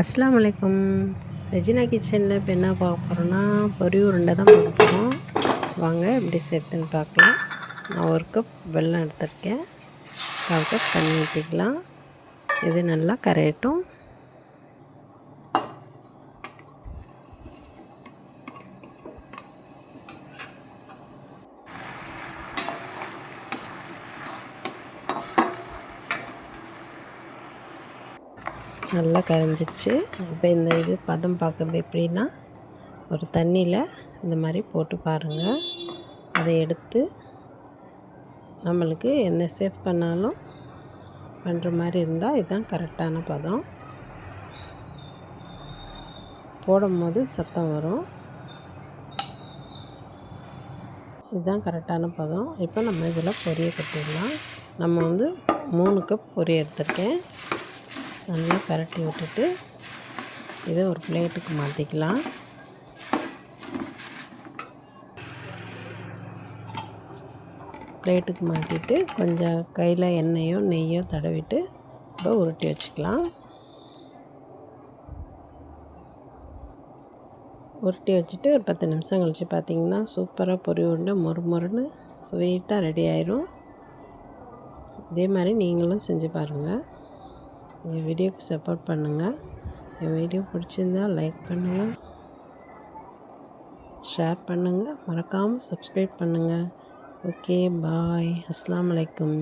அஸ்லாம் வலைக்கம். ரெஜினா கிச்சனில் இப்போ என்ன பார்க்க போகிறோன்னா பொரி உருண்டை தான் பார்க்க போகிறோம் வாங்க எப்படி சேர்த்துன்னு பார்க்கலாம். நான் ஒரு கப் வெள்ளம் எடுத்திருக்கேன். கால் கப் தண்ணி ஊற்றிக்கலாம் இது நல்லா கரையட்டும். நல்லா கரைஞ்சிருச்சு. இப்போ இந்த இது பதம் பார்க்குறது எப்படின்னா ஒரு தண்ணியில் இந்த மாதிரி போட்டு பாருங்கள் அதை எடுத்து நம்மளுக்கு என்ன சேஃப் பண்ணாலும் பண்ணுற மாதிரி இருந்தால் இதுதான் கரெக்டான பதம். போடும்போது சத்தம் வரும். இதுதான் கரெக்டான பதம். இப்போ நம்ம இதில் பொரிய கட்டிடலாம். நம்ம வந்து மூணு கப் பொரி எடுத்திருக்கேன். நல்லா பரட்டி விட்டுட்டு இதை ஒரு பிளேட்டுக்கு மாற்றிக்கலாம். பிளேட்டுக்கு மாற்றிட்டு கொஞ்சம் கையில் எண்ணெயோ நெய்யோ தடவிட்டு இப்போ உருட்டி வச்சுக்கலாம். உருட்டி வச்சுட்டு ஒரு பத்து நிமிஷம் கழித்து பார்த்திங்கன்னா சூப்பராக பொறி உருண்டை மொறு மொறுன்னு ஸ்வீட்டாக ரெடி ஆயிரும். இதே மாதிரி நீங்களும் செஞ்சு பாருங்கள் என் வீடியோக்கு சப்போர்ட் பண்ணுங்கள் என் வீடியோ பிடிச்சிருந்தா லைக் பண்ணுங்கள் ஷேர் பண்ணுங்கள் மறக்காமல் சப்ஸ்கிரைப் பண்ணுங்கள் ஓகே பாய் அஸ்லாம் வலைக்கம்